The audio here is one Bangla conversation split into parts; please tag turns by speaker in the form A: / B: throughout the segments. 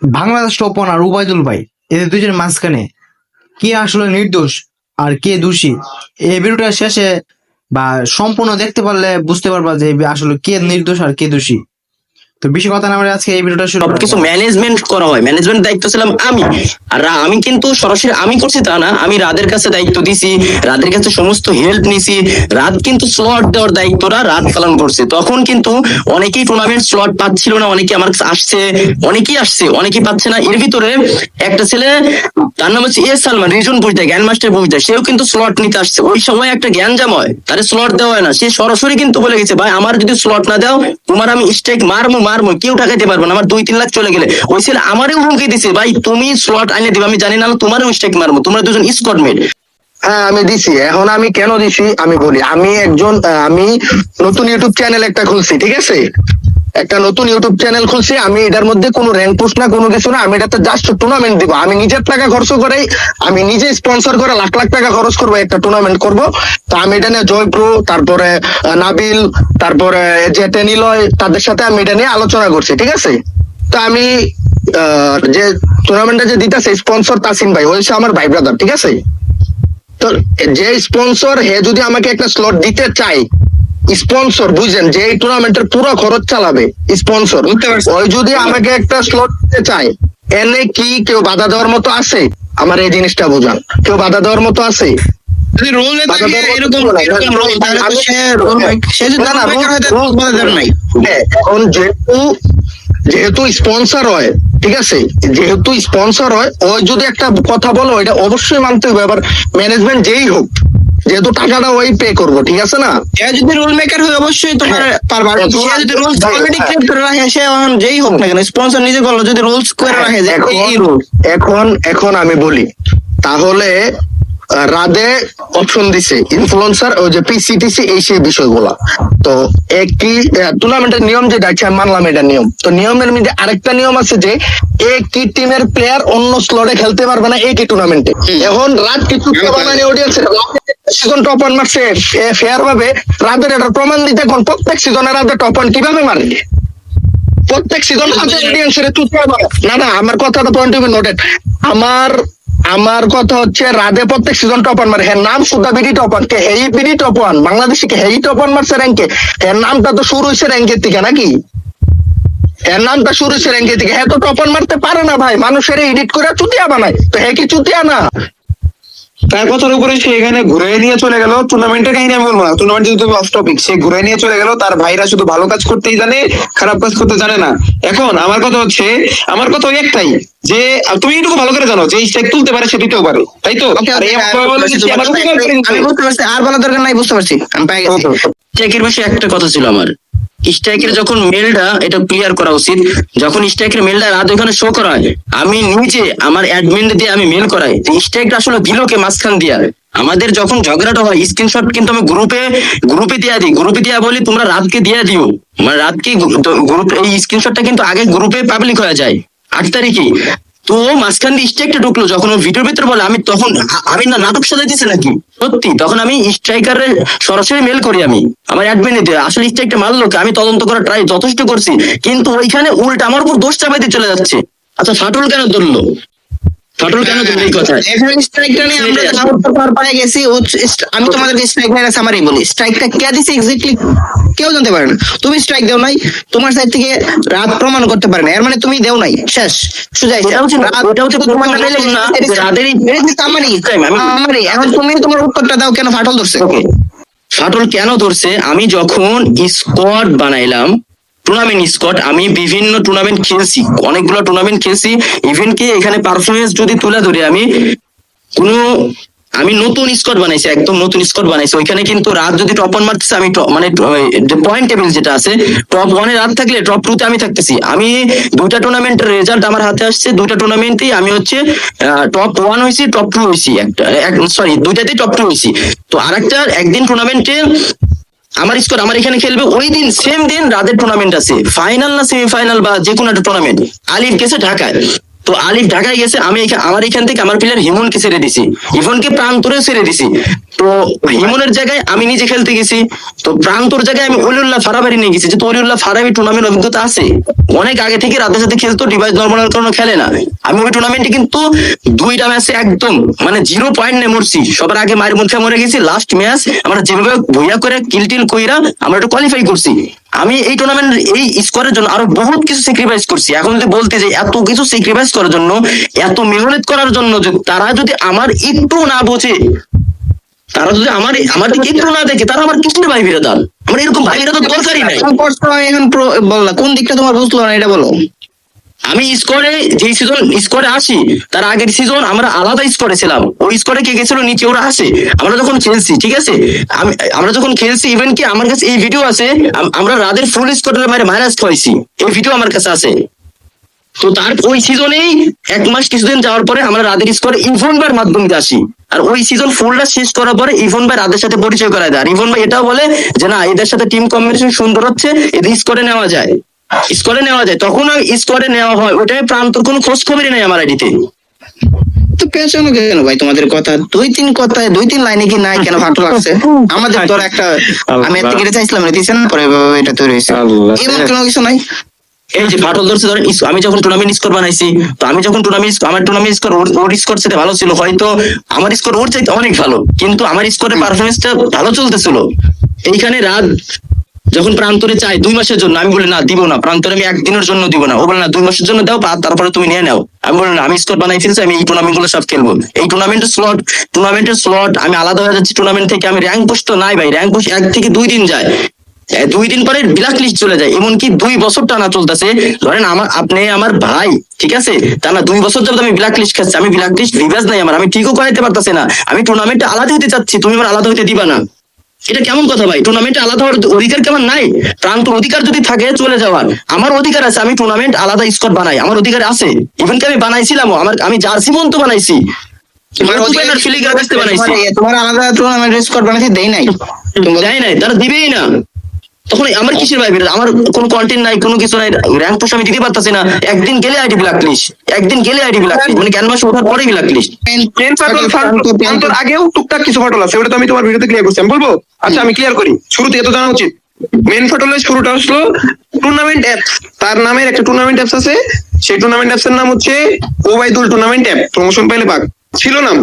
A: বাংলাদেশ টপন আর উবায়দুল ভাই, এদের দুজনের মাঝখানে কে আসলে নির্দোষ আর কে দোষী এই ভিডিওটা শেষে বা সম্পূর্ণ দেখতে পারলে বুঝতে পারবা যে আসলে কে নির্দোষ আর কে দোষী। তো বেশি কথা না আজকে এই ভিডিওটা শুরু
B: ম্যানেজমেন্ট করা হয়। ম্যানেজমেন্ট দায়িত্ব ছিলাম আমি। আর আমি কিন্তু সরাসরি আমি করছি তা না। আমি কাছে দায়িত্ব দিছি কাছে সমস্ত হেল্প নিছি। রাত কিন্তু স্লট দেওয়ার রাত পালন করছে। তখন কিন্তু অনেকেই টুর্নামেন্ট স্লট পাচ্ছিল না, অনেকে আমার আসছে, অনেকেই আসছে, অনেকেই পাচ্ছে না। এর ভিতরে একটা ছেলে, তার নাম হচ্ছে এস সালমান রিজন জ্ঞান মাস্টার বইতে সেও কিন্তু স্লট নিতে আসছে। ওই সময় একটা জ্ঞান জাম হয়। তার স্লট দেওয়া হয় না। সে সরাসরি কিন্তু বলে গেছে, ভাই, আমার যদি স্লট না দাও, তোমার আমি স্ট্রাইক মারমু মারমু কেউ টাকাইতে পারব না, আমার দুই, তিন লাখ চলে গেলে। ওই ছেলে আমারও হুমকি দিছে, ভাই, তুমি স্লট আইনে দিবে, আমি জানি না তোমারও স্ট্রাইক মারবো, তোমরা দুজন স্কট মেট
C: হ্যাঁ আমি দিছি, এখন আমি কেন দিছি, আমি বলি। আমি একজন আমি নতুন ইউটিউব চ্যানেল একটা খুলছি, ঠিক আছে? একটা নতুন ইউটিউব চ্যানেল খুলছি, আমি এটার মধ্যে কোনো র্যাঙ্ক পোস্ট না, কোনো কিছু না, আমি এটাতে জাস্ট টুর্নামেন্ট দিব। আমি নিজের টাকা খরচ করে আমি নিজে স্পন্সর করে লাখ লাখ টাকা খরচ করব একটা টুর্নামেন্ট করব। তো আমি এটা নিয়ে জয় প্রো, তারপরে নাবিল, তারপরে যে টেনিলয়, তাদের সাথে আমি এটা নিয়ে আলোচনা করছি, ঠিক আছে? তো আমি যে টুর্নামেন্টটা যে দিতেছে স্পন্সর তাসিম ভাই ওই আমার ভাই ব্রাদার ঠিক আছে? তো যে স্পন্সর হে যদি আমাকে একটা স্লট দিতে চায় স্পন্সর বুঝেন যে এই টুর্নামেন্টের পুরো খরচ চালাবে। স্পন্সর ওই যদি আমাকে একটা স্লট দিতে চায় এনে কি কেউ বাধা দেওয়ার মতো আছে? আমার এই জিনিসটা বুঝান। কেউ বাধা দেওয়ার মতো আছে?
D: যদি রোলে এরকম
C: এখন যেহেতু স্পন্সর হয় ঠিক আছে? যেহেতু স্পন্সর হয় ওই যদি একটা কথা বলো এটা অবশ্যই মানতে হবে। আবার ম্যানেজমেন্ট যেই হোক যেহেতু টাকাটা ওই পে করব ঠিক আছে না
D: সে যদি রোল মেকার হয় অবশ্যই তোমার
C: হ্যাঁ।
D: পারবার
C: হ্যাঁ,
D: সে যদি রুলস
C: হ্যাঁ,
D: অলরেডি
C: হ্যাঁ।
D: ক্রিয়েট করে রাখে সে এখন যেই হোক না কেন স্পন্সর নিজে করল যদি রুলস করে রাখে যে
C: এখন
D: এই রুল
C: এখন এখন আমি বলি তাহলে রাদে অপশন দিছে ইনফ্লুয়েন্সার ওই যে পিসিটিসি এই সেই বিষয়গুলা। তো একই টুর্নামেন্টের নিয়ম যেটা আছে মানলাম এটা নিয়ম। তো নিয়মের মধ্যে আরেকটা নিয়ম আছে যে একই টিমের প্লেয়ার অন্য স্লটে খেলতে পারবে না একই টুর্নামেন্টে এখন রাত কিছু অডিয়েন্স সিজন টপ ওয়ান মারছে ফেয়ার ভাবে রাদের এটা প্রমাণ দিতে এখন প্রত্যেক সিজনে রাদের টপ ওয়ান কীভাবে মারে প্রত্যেক সিজন অডিয়েন্সের না না আমার কথাটা পয়েন্ট টু নোটেড আমার আমার কথা হচ্ছে, রাধে প্রত্যেক সিজন টপ ওয়ান মারে। হ্যাঁ নাম সুদা বিডি টপ ওয়ান কে, হেই বিডি টপ ওয়ান বাংলাদেশে কে, হেই টপ ওয়ান মারছে র্যাঙ্কে এর নামটা তো শুরু হয়েছে র্যাঙ্কের থেকে নাকি? এর নামটা শুরু হয়েছে র্যাঙ্কের থেকে হ্যাঁ তো টপ ওয়ান মারতে পারে না ভাই। মানুষের এডিট করে চুতিয়া বানায়। তো হ্যাঁ কি চুতিয়া না?
E: তার কথার উপরে সে এখানে ঘুরে নিয়ে চলে গেল। টুর্নামেন্টের কাহিনী আমি বলব না। টুর্নামেন্ট যেহেতু অফ টপিক সে ঘুরে নিয়ে চলে গেল। তার ভাইরা শুধু ভালো কাজ করতেই জানে খারাপ কাজ করতে জানে না। এখন আমার কথা হচ্ছে আমার কথা ওই একটাই যে তুমি এটুকু ভালো করে জানো যে স্ট্রাইক তুলতে পারে সে দিতেও পারে। তাই তো? আর বলে
D: বলার দরকার নাই বুঝতে পারছি। আমি পেয়ে গেছি
B: একটা কথা ছিল আমার। স্ট্রাইকের যখন মেলটা এটা ক্লিয়ার করা উচিত, যখন স্ট্রাইকের মেলটা রাত ওখানে শো করা হয়, আমি নিজে আমার অ্যাডমিন দিয়ে আমি মেল করাই স্ট্রাইকটা আসলে দিল কে মাঝখান দিয়া? আমাদের যখন ঝগড়াটা হয় স্ক্রিনশট কিন্তু আমি গ্রুপে গ্রুপে দিয়া দিই গ্রুপে দিয়া বলি, তোমরা রাতকে দিয়া দিও। মানে রাতকে গ্রুপ এই স্ক্রিনশটটা কিন্তু আগে গ্রুপে পাবলিক হয়ে যায়। আট তারিখে তো মাঝখান দিয়ে স্ট্রাইকটা ঢুকলো, যখন ও ভিডিওর ভিতরে বলে, আমি তখন আমি না, নাটক সাজাইতেছি নাকি? সত্যি, তখন আমি স্ট্রাইকারের সরাসরি মেল করি আমি। আমার অ্যাডমিনে আসলে স্ট্রাইকটা মারলো? আমি তদন্ত করার ট্রাই যথেষ্ট করছি, কিন্তু ওইখানে উল্টা আমার উপর দোষ চাপাইতে চলে যাচ্ছে। আচ্ছা ফাটুল কেন ধরলো? ফাটল কেন এই কথা
D: এখন স্ট্রাইকটা নিয়ে আমরা আউট পার পায়ে গেছি আমি তোমাদেরকে স্ট্রাইক নিয়ে সামারি বলি। স্ট্রাইকটা কে দিছে এক্স্যাক্টলি কেউ জানতে পারে না। তুমি স্ট্রাইক দেও নাই তোমার সাইড থেকে রাত প্রমাণ করতে পারে না। এর মানে তুমি দেও নাই। শেষ।
B: ওটা হচ্ছে না, না, রাতেরই-
D: এখন তুমি তোমার উত্তরটা দাও কেন ফাটল ধরছে?
B: ফাটল কেন ধরছে? আমি যখন স্কোয়াড বানাইলাম টুর্নামেন্ট স্কট আমি বিভিন্ন টুর্নামেন্ট খেলছি, অনেকগুলো টুর্নামেন্ট খেলছি। ইভেন কি এখানে পারফরমেন্স যদি তুলে ধরি, আমি কোনো, আমি নতুন স্কোয়াড বানাইছি, একদম নতুন স্কোয়াড বানাইছি। ওইখানে কিন্তু রাত যদি টপ ওয়ান মারতেছে, আমি মানে পয়েন্ট টেবিল যেটা আছে টপ ওয়ানে রাত থাকলে টপ টু তে আমি থাকতেছি। আমি দুইটা টুর্নামেন্টের রেজাল্ট আমার হাতে আসছে। দুইটা টুর্নামেন্টেই আমি হচ্ছে টপ ওয়ান হয়েছি টপ টু হয়েছি। একটা সরি দুইটাতেই টপ টু হয়েছি। তো আরেকটা, একদিন টুর্নামেন্টে আমার স্কোর আমার এখানে খেলবে ওই দিন সেম দিন রাতের টুর্নামেন্ট আছে। ফাইনাল না সেমিফাইনাল বা যে কোনো একটা টুর্নামেন্ট আলিফ গেছে ঢাকায়। তো আলিফ ঢাকায় গেছে, আমি আমার এখান থেকে আমার প্লেয়ার হিমনকে ছেড়ে দিছি। ইভনকে প্রান্তরে ছেড়ে দিছি। তো হিমনের জায়গায় আমি নিজে খেলতে গেছি। তো প্রান্তর জায়গায় আমি অলিউল্লাহ ফারাবারি নিয়ে গেছি। যেহেতু অলিউল্লাহ ফারাবি টুর্নামেন্ট অভিজ্ঞতা আছে। অনেক আগে থেকে রাতের সাথে খেলতো ডিভাইস নর্মাল কারণে খেলে না। আমি ওই টুর্নামেন্টে কিন্তু দুইটা ম্যাচে একদম মানে জিরো পয়েন্ট নিয়ে মরছি। সবার আগে মায়ের মুখে মরে গেছি। লাস্ট ম্যাচ আমরা যেভাবে ভুইয়া করে কিলটিল কইরা আমরা একটু কোয়ালিফাই করছি। আমি এই টুর্নামেন্ট এই স্কোরের জন্য আরও বহুত কিছু স্যাক্রিফাইস করছি। এখন যদি বলতে যে এত কিছু স্যাক্রিফাইস করার জন্য, এত মেহনত করার জন্য যে তারা যদি আমার একটু না বোঝে, তারা যদি আমার আমার একটু না দেখে, তারা আমার কিছু ভাই বিরোধান আমার এরকম ভাই বিরোধ দরকারই নাই।
D: এখন বললা কোন দিকটা তোমার বুঝলো না, এটা বলো।
B: আমি স্কোরে যে সিজন স্কোরে আসি তার আগের সিজন আমরা আলাদা স্কোরে ছিলাম। ওই স্কোরে কে গেছিল নিচে ওরা আসে আমরা যখন খেলছি, ঠিক আছে? আমি, আমরা যখন খেলছি ইভেন কি আমার কাছে এই ভিডিও আছে আমরা রাদের ফুল স্কোরের মারে মাইনাস খাইছি এই ভিডিও আমার কাছে আছে। তো তার, ওই সিজনেই এক মাস কিছুদিন যাওয়ার পরে আমরা রাদের স্কোরে ইভন ভাইয়ের মাধ্যমে আসি। আর ওই সিজন ফুলটা শেষ করার পরে ইভন ভাই রাদের সাথে পরিচয় করায় দেয়। আর ইভন ভাই এটাও বলে যে, না, এদের সাথে টিম কম্বিনেশন সুন্দর হচ্ছে, এদের স্কোরে নেওয়া যায়। স্কোরে নেওয়া যায় তখন স্কোরে নেওয়া হয়। ওটাই প্রান্তর কোনো খোঁজ খবরই নেই আমার আইডিতে।
D: তো কেন ভাই তোমাদের কথা? দুই তিন কথায় দুই তিন লাইনে কি নাই কেন? ফাটো লাগছে। আমাদের ধর একটা আমি এত কেটে চাইছিলাম দিছে পরে এটা তৈরি হয়েছে। এমন কোনো কিছু নাই।
B: এই যে ফাটল ধরছে ধরেন আমি যখন টুর্নামেন্ট স্কোর বানাইছি তো আমি যখন টুর্নামেন্ট আমার টুর্নামেন্ট স্কোর ওর স্কোর সেটা ভালো ছিল হয়তো আমার স্কোর ওর চাইতে অনেক ভালো কিন্তু আমার স্কোরের পারফরমেন্সটা ভালো চলতেছিল। এইখানে রাত যখন প্রান্তরে চাই দুই মাসের জন্য, আমি বলি, না, দিব না। প্রান্তরে আমি একদিনের জন্য দিব না। ও বলে, না, দুই মাসের জন্য দাও তারপরে তুমি নিয়ে নাও। আমি বলি, না, আমি স্কোর বানাই ফেলছি, আমি এই টুর্নামেন্টগুলো সব খেলব। এই টুর্নামেন্টের স্লট টুর্নামেন্টের স্লট আমি আলাদা হয়ে যাচ্ছি টুর্নামেন্ট থেকে। আমি র্যাঙ্ক পোস্ট তো নাই ভাই র্যাঙ্ক পোস্ট এক থেকে দুই দিন যায়। দুই দিন পরে ব্ল্যাক লিস্ট চলে যায়। এমনকি দুই বছর টানা চলতেছে। ধরেন আমার আপনি আমার ভাই, ঠিক আছে? টানা দুই বছর যাবত আমি ব্ল্যাক লিস্ট খাচ্ছি আমি ব্ল্যাক লিস্ট রিভার্স নাই আমার। আমি ঠিকও করাইতে পারতেছি না। আমি টুর্নামেন্টে আলাদা হতে চাচ্ছি। তুমি আমার আলাদা হতে দিবা না। এটা কেমন কথা ভাই? টুর্নামেন্টে আলাদা হওয়ার অধিকার কেমন নাই? প্রান্ত অধিকার যদি থাকে চলে যাওয়ার। আমার অধিকার আছে আমি টুর্নামেন্ট আলাদা স্কোর বানাই। আমার অধিকার আছে। ইভেন কি আমি বানাইছিলাম আমার আমি জার্সি পর্যন্ত বানাইছি।
D: তোমার আলাদা টুর্নামেন্ট স্কোর বানাইছি দেই নাই।
B: দেয় নাই তারা দিবেই না। তখন আমার কিসের ভাই? আমার কোনো কন্টেন্ট নাই কোনো কিছু নাই। র্যাঙ্ক পোস্ট আমি দিতে পারতাছি না। একদিন গেলে আইডি ব্ল্যাক লিস্ট একদিন গেলে আইডি ব্ল্যাক লিস্ট মানে ক্যানভাস ওঠার পরেই ব্ল্যাক লিস্ট
E: আগেও টুকটাক কিছু ফাটল আছে ওটা তো আমি তোমার ভিডিওতে ক্লিয়ার করছি। আমি বলব? আচ্ছা আমি ক্লিয়ার করি। শুরুতে এত জানা উচিত। মেন ফাটলের শুরুটা আসলো টুর্নামেন্ট অ্যাপস তার নামের একটা টুর্নামেন্ট অ্যাপস আছে। সেই টুর্নামেন্ট অ্যাপস এর নাম হচ্ছে ওবাইদুল টুর্নামেন্ট অ্যাপ প্রমোশন পাইলে পাক। ছিল নাম।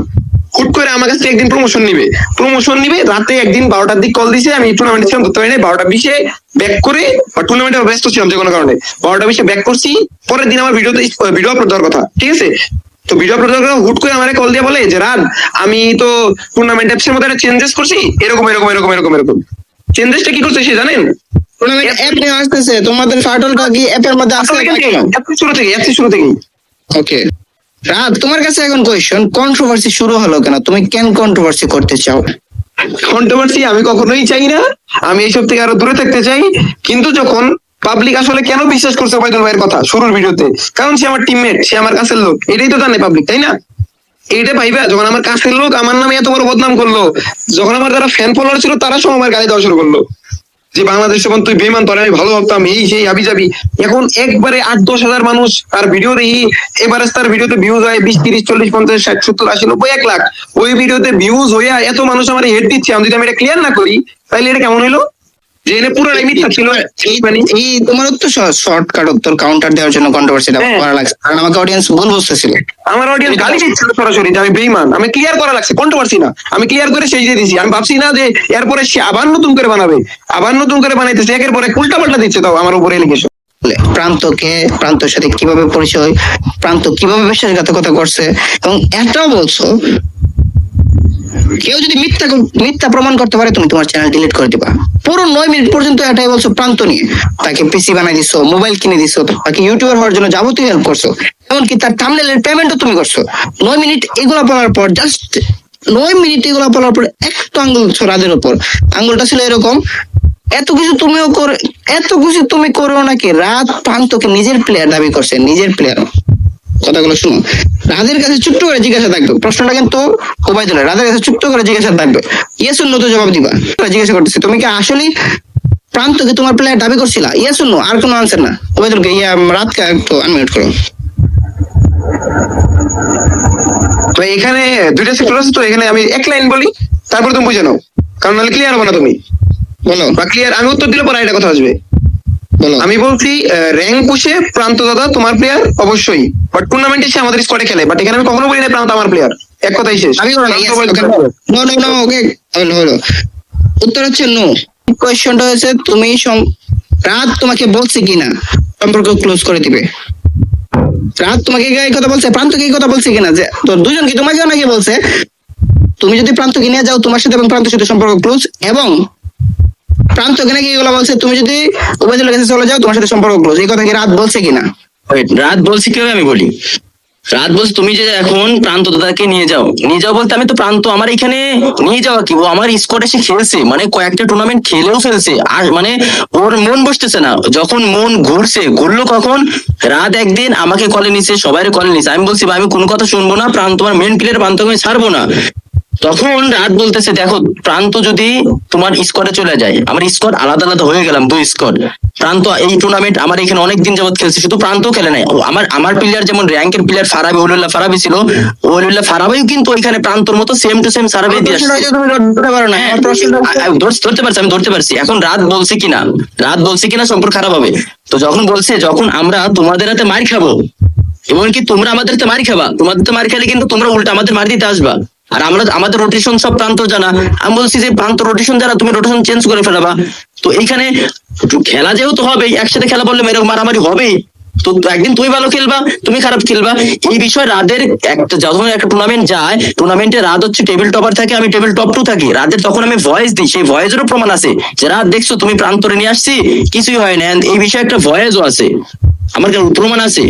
E: হুট করে আমার কাছে একদিন প্রমোশন নিবে। প্রমোশন নিবে রাতে একদিন বারোটার দিক কল দিছে আমি টুর্নামেন্ট ছিলাম ধরতে পারি নাই বারোটা বিশে ব্যাক করে বা টুর্নামেন্টে ব্যস্ত ছিলাম যে কোনো কারণে। বারোটা বিশে ব্যাক করছি পরের দিন আমার ভিডিওতে ভিডিও আপলোড দেওয়ার কথা ঠিক আছে? তো ভিডিও আপলোড পর হুট করে আমারে কল দিয়ে বলে যে রাত আমি তো টুর্নামেন্ট অ্যাপস এর মধ্যে একটা চেঞ্জেস করছি এরকম এরকম এরকম এরকম এরকম। চেঞ্জেসটা কি করছে সে জানেন?
D: টুর্নামেন্ট অ্যাপ নিয়ে আসতেছে তোমাদের ফাটলটা কি অ্যাপের মধ্যে আসছে
E: আসলে থেকে, অ্যাপসের শুরু থেকে অ্যাপসের শুরু থেকেই
D: ওকে রাত তোমার কাছে এখন কোয়েশ্চন কন্ট্রোভার্সি শুরু হলো কেন? তুমি কেন কন্ট্রোভার্সি করতে চাও?
E: কন্ট্রোভার্সি আমি কখনোই চাই না। আমি এইসব থেকে আরও দূরে থাকতে চাই। কিন্তু যখন পাবলিক আসলে কেন বিশ্বাস করছে ওবায়দুল ভাইয়ের কথা শুরুর ভিডিওতে? কারণ সে আমার টিমমেট সে আমার কাছের লোক। এটাই তো জানে পাবলিক তাই না? এইটা ভাইবা, যখন আমার কাছের লোক আমার নামে এত বড় বদনাম করল, যখন আমার যারা ফ্যান ফলোয়ার ছিল তারা সব আমার গাড়ি দেওয়া শুরু করল। যে বাংলাদেশ যখন তুই বেমান তোর আমি ভালো ভাবতাম, এই, সেই, আবি যাবি। এখন একবারে আট, দশ হাজার মানুষ তার ভিডিও দেখি এবারে তার ভিডিওতে ভিউজ হয় বিশ, তিরিশ, চল্লিশ, পঞ্চাশ, ষাট, সত্তর, আশি, নব্বই, এক লাখ। ওই ভিডিওতে ভিউজ হইয়া এত মানুষ আমার হেড দিচ্ছে। আমি যদি আমি এটা ক্লিয়ার না করি, তাহলে এটা কেমন হলো যে এনে পুরো মিথ্যা ছিল।
D: এই-
E: মানে
D: এই তোমার উত্তর শর্টকাট উত্তর কাউন্টার দেওয়ার জন্য কন্ট্রোভার্সিটা
E: হ্যাঁ।
D: করা লাগছে। কারণ আমাকে অডিয়েন্স ভুল বুঝতেছিল।
E: আমার অডিয়েন্স গালি দিচ্ছিল সরাসরি যে আমি বেইমান আমি ক্লিয়ার করা লাগছে কন্ট্রোভার্সি না। আমি ক্লিয়ার করে সেই দিয়ে দিছি। আমি ভাবছি না যে এরপরে সে আবার নতুন করে বানাবে আবার নতুন করে বানাইতেছে একের পরে উল্টা পাল্টা দিচ্ছে তাও আমার উপরে এলিগেশন
D: প্রান্তকে প্রান্তর সাথে কীভাবে পরিচয় প্রান্ত কীভাবে বিশ্বাসঘাতকতা করছে এবং এটাও বলছো কেউ যদি মিথ্যা মিথ্যা প্রমাণ করতে পারে, তুমি তোমার চ্যানেল ডিলিট করে দিবা। পুরো নয় মিনিট পর্যন্ত এটাই বলছো প্রান্ত নিয়ে। তাকে পিসি বানাই দিছো মোবাইল কিনে দিছো, তাকে ইউটিউবার হওয়ার জন্য যাবতীয় হেল্প করছ। এমনকি তার টামনেলের পেমেন্টও তুমি করছ। নয় মিনিট এগুলো বলার পর জাস্ট নয় মিনিট এগুলো বলার পর একটা আঙ্গুল রাজের উপর। আঙ্গুলটা ছিল এরকম, এত কিছু তুমিও করে এত কিছু তুমি করো নাকি? রাত প্রান্তকে নিজের প্লেয়ার দাবি করছে, নিজের প্লেয়ার কথাগুলো শুনো রাজের কাছে ছোট্ট করে জিজ্ঞাসা থাকবে। প্রশ্নটা কিন্তু ওবায়দুল্লাহ রাজের কাছে ছোট্ট করে জিজ্ঞাসা থাকবে। ইয়েস নো তো জবাব দিবা। জিজ্ঞাসা করতেছে তুমি কি আসলে প্রান্তকে তোমার প্লেয়ার দাবি করছিলা? ইয়েস নো আর কোনো আনসার না। ওবায়দুলকে ইয়া রাতকে একটু আনমিউট করো।
E: তো এখানে দুইটা সেক্টর আছে তো এখানে আমি এক লাইন বলি তারপর তুমি বুঝে নাও। কারণ নাহলে ক্লিয়ার হবে না তুমি।
D: বলো।
E: বা ক্লিয়ার আমি উত্তর দিলে পরে এটা কথা আসবে। আমি বলছি র্যাঙ্ক পুষে প্রান্ত দাদা তোমার প্লেয়ার অবশ্যই। বাট টুর্নামেন্টে সে আমাদের স্কোয়াডে খেলে। বাট এখানে আমি কখনো বলি না প্রান্ত আমার প্লেয়ার এক কথাই শেষ।
D: আমি
E: প্রান্ত
D: নো নো নো ওকে হলো হলো। উত্তর হচ্ছে নো কোয়েশ্চনটা হয়েছে তুমি রাত তোমাকে বলছে কিনা? সম্পর্ক ক্লোজ করে দিবে। রাত তোমাকে এই কথা বলছে? প্রান্তকে এই কথা বলছে কিনা? যে তো দুজন কি তোমাকে নাকি বলছে? তুমি যদি প্রান্তকে নিয়ে যাও তোমার সাথে এবং প্রান্তের সাথে সম্পর্ক ক্লোজ এবং প্রান্তকে নাকি এগুলো বলছে? তুমি যদি উভয়জনের কাছে চলে যাও, তোমার সাথে সম্পর্ক ক্লোজ এই কথা কি রাত বলছে কিনা?
B: রাত বলছি কীভাবে আমি বলি? রাত বলছি, তুমি যে এখন প্রান্ত দাদাকে নিয়ে যাও। নিয়ে যাও বলতে আমি তো প্রান্ত আমার এখানে নিয়ে যাওয়া কি? ও আমার স্কোয়াডে সে খেলছে মানে কয়েকটা টুর্নামেন্ট খেলেও ফেলছে। আর মানে ওর মন বসতেছে না। যখন মন ঘুরছে, ঘুরলো কখন? রাত একদিন আমাকে কলে নিছে সবাই কলে নিছে। আমি বলছি আমি কোনো কথা শুনব না। প্রান্ত তোমার মেন প্লেয়ার প্রান্ত আমি ছাড়বো না। তখন রাত বলতেছে দেখো প্রান্ত যদি তোমার স্কোয়াডে চলে যায় আমার স্কোয়াড আলাদা আলাদা হয়ে গেলাম দুই স্কোয়াড প্রান্ত এই টুর্নামেন্ট আমার এখানে অনেক দিন যাবত খেলছে শুধু প্রান্ত খেলে নাই। আমার আমার প্লেয়ার যেমন র্যাঙ্কের প্লেয়ার ফারাবি ওলুল্লাহ ফারাবি ছিল ওলুল্লাহ ফারাবিও কিন্তু ওইখানে প্রান্তর মতো সেম টু সেম সার্ভে দিয়ে
D: তুমি ধরতে
B: পারছি আমি ধরতে পারছি। এখন রাত বলছে কিনা? রাত বলছে কিনা সম্পর্ক খারাপ হবে। তো যখন বলছে যখন আমরা তোমাদের হাতে মার খাব এমনকি তোমরা আমাদের হাতে মার খাবা তোমাদের তো মার খেলে কিন্তু তোমরা উল্টা আমাদের মার দিতে আসবা। আর আমরা আমাদের রোটেশন সব প্রান্ত জানা। আমি বলছি যে প্রান্ত রোটেশন জানা তুমি রোটেশন চেঞ্জ করে ফেলাবা। তো এইখানে খেলা যেহেতু হবে একসাথে খেলা বললে এরকম মারামারি হবেই। তো একদিন তুমি ভালো খেলবা, তুমি খারাপ খেলবা। এই বিষয়ে রাদের একটা যখন একটা টুর্নামেন্ট যায় টুর্নামেন্টে রাত হচ্ছে টেবিল টপার থাকে, আমি টেবিল টপ টু থাকি। রাদের তখন আমি ভয়েস দিই, সেই ভয়েসেরও প্রমাণ আছে যে রাত দেখছ, তুমি প্রান্তরে নিয়ে আসছি, কিছুই হয় না এই বিষয়ে একটা ভয়েসও আছে। আমার প্রমাণ আছে।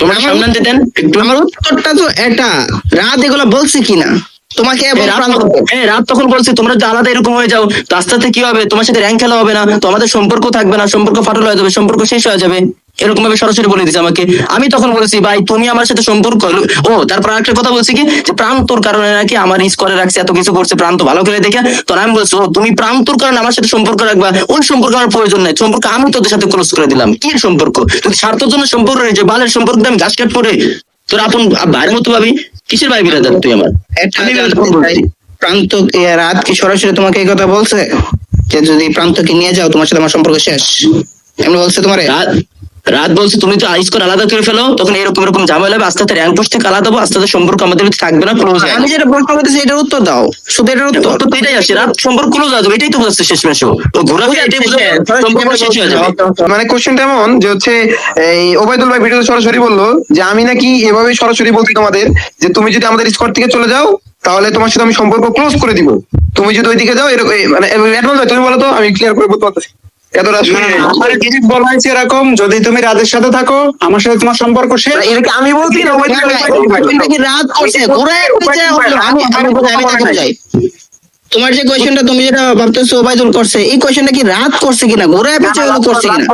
B: তোমার সামনে দেন একটু।
D: আমার উত্তরটা তো এটা। রাত এগুলো বলছে কিনা? তোমাকে এবং
B: রাত তখন- এই রাত তখন বলছে তোমরা যদি আলাদা এরকম হয়ে যাও। তো আস্তে আস্তে কি হবে? তোমার সাথে র্যাঙ্ক খেলা হবে না। তোমাদের সম্পর্ক থাকবে না। সম্পর্ক ফাটল হয়ে যাবে। সম্পর্ক শেষ হয়ে যাবে। এরকম ভাবে সরাসরি বলে দিছে আমাকে। আমি তখন বলেছি ভাই তুমি আমার সাথে সম্পর্ক ও তারপর আরেকটা কথা বলছি কি যে প্রান্তর কারণে নাকি আমার স্কোরে রাখছে এত কিছু করছে প্রান্ত ভালো খেলে দেখে। তো আমি বলছি ও তুমি প্রান্তর কারণে আমার সাথে সম্পর্ক রাখবা ওই সম্পর্ক আমার প্রয়োজন নাই সম্পর্ক আমি তোদের সাথে ক্লোজ করে দিলাম কি সম্পর্ক? তুই স্বার্থের জন্য সম্পর্ক রয়েছে বালের সম্পর্ক আমি ঘাস কাট পরে তোর আপন ভাইয়ের মতো ভাবি কিসের ভাই বিরাদার তুই আমার।
D: প্রান্ত রাত কি সরাসরি তোমাকে এই কথা বলছে? যে যদি প্রান্তকে নিয়ে যাও তোমার সাথে আমার সম্পর্ক শেষ। এমনি বলছে তোমারে?
B: রাত বলছে তুমি তো আইসকর আলাদা করে ফেলো তখন এরকম এরকম ঝামেলা হবে আস্তে আস্তে র্যাঙ্ক পোস্ট থেকে আলাদা হব আস্তে আস্তে সম্পর্ক আমাদের ভিতরে থাকবে না ক্লোজ
D: আমি যেটা প্রশ্ন করতেছি এটার উত্তর দাও শুধু এটার উত্তর।
B: তো এটাই আসে রাত সম্পর্ক ক্লোজ আসবে এটাই তো বোঝাচ্ছে শেষ মেশো তো ঘোরা এটাই বোঝাচ্ছে সম্পর্ক শেষ হয়ে যাবে।
E: মানে কোশ্চেনটা এমন যে হচ্ছে এই ওবাইদুল ভাই ভিডিওতে সরাসরি বলল যে আমি নাকি এভাবে সরাসরি বলছি তোমাদের যে তুমি যদি আমাদের স্কোয়াড থেকে চলে যাও তাহলে তোমার সাথে আমি সম্পর্ক ক্লোজ করে দিব। তুমি যদি ওইদিকে যাও এরকম মানে অ্যাডভান্স তুমি বলো তো আমি ক্লিয়ার করে বলতে পারতেছি। এতটা শুনে
F: আমার ডিজিট বলা হয়েছে এরকম যদি তুমি সাথে থাকো আমার সাথে তোমার সম্পর্ক শেষ।
E: এটা আমি বলছি না
D: রাত করছে ঘোরায় আমি আমি। তোমার যে কোয়েশ্চেনটা তুমি যেটা ভাবতেছো ওবায়দুল করছে এই কোয়েশ্চেনটা কি রাত করছে কিনা ঘোরায় হলো করছে কিনা?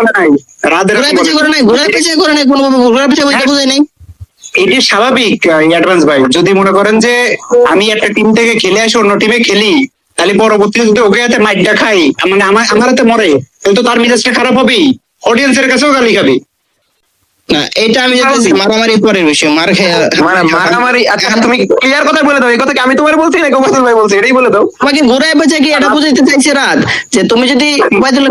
D: ঘোরায় পেঁচে করে নাই ঘোরায় করে নাই কোনো ঘোরায় বলতে বোঝাই নাই।
F: এটি স্বাভাবিক অ্যাডভান্স ভাই। যদি মনে করেন যে আমি একটা টিম থেকে খেলে আসি অন্য টিমে খেলি তাহলে পরবর্তীতে যদি ওকে হাতে মাইটটা খাই মানে আমার আমার হাতে মরে তো তার মেজাজটা খারাপ হবেই। অডিয়েন্সের কাছেও গালি খাবে।
D: না এটা আমি মারামারি পরের বিষয় মার
E: মানে মারামারি আচ্ছা তুমি ক্লিয়ার কথা বলে দাও এই কথা কি আমি তোমার বলছি না ওবায়দুল ভাই বলছি? এটাই বলে দাও।
D: আমাকে ঘোরায় পেঁচে কি এটা বুঝাইতে চাইছে রাত? যে তুমি যদি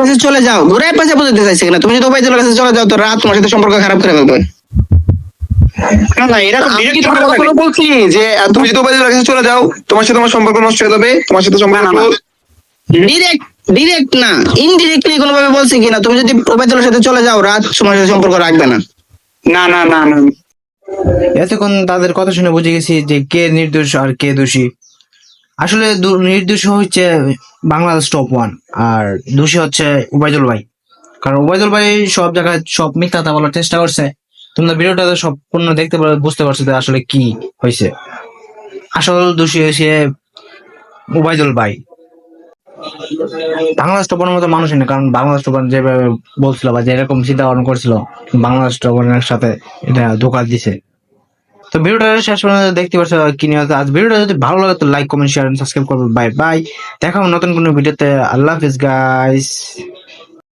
D: কাছে চলে যাও বুঝাইতে চাইছে কিনা? তুমি যদি কাছে চলে যাও তো রাত তোমার সাথে সম্পর্ক খারাপ করে ফেলবে।
E: বলছি যে তুমি যদি কাছে চলে যাও তোমার সাথে তোমার সম্পর্ক নষ্ট হয়ে যাবে তোমার সাথে সম্পর্ক।
D: ডিরেক্ট ডিরেক্ট না ইনডিরেক্টলি কোনো ভাবে বলছে কিনা? তুমি যদি ওবায়দুলের সাথে চলে যাও রাত তোমার সাথে সম্পর্ক রাখবে না।
F: না না না না।
A: এতক্ষণ তাদের কথা শুনে বুঝে গেছি যে কে নির্দোষ আর কে দোষী। আসলে নির্দোষ হচ্ছে বাংলাদেশ টপ ওয়ান আর দোষী হচ্ছে উবাইদুল ভাই। কারণ উবাইদুল ভাই সব জায়গায় সব মিথ্যা কথা বলার চেষ্টা করছে। তোমরা ভিডিওটা সম্পূর্ণ দেখতে পারো বুঝতে পারছ যে আসলে কি হয়েছে। আসল দোষী হয়েছে উবাইদুল ভাই। বাংলাদেশ টপার মতো মানুষই না কারণ বাংলাদেশ টপার যেভাবে বলছিল বা যেরকম চিন্তা ভাবনা করছিল, বাংলাদেশ টপারের সাথে এটা ধোকা দিছে। তো ভিডিওটা শেষ পর্যন্ত দেখতে পাচ্ছ কি নিয়ে আজ ভিডিওটা যদি ভালো লাগে তো লাইক কমেন্ট শেয়ার সাবস্ক্রাইব করবে। বাই বাই দেখা নতুন কোনো ভিডিওতে। আল্লাহ হাফিজ গাইস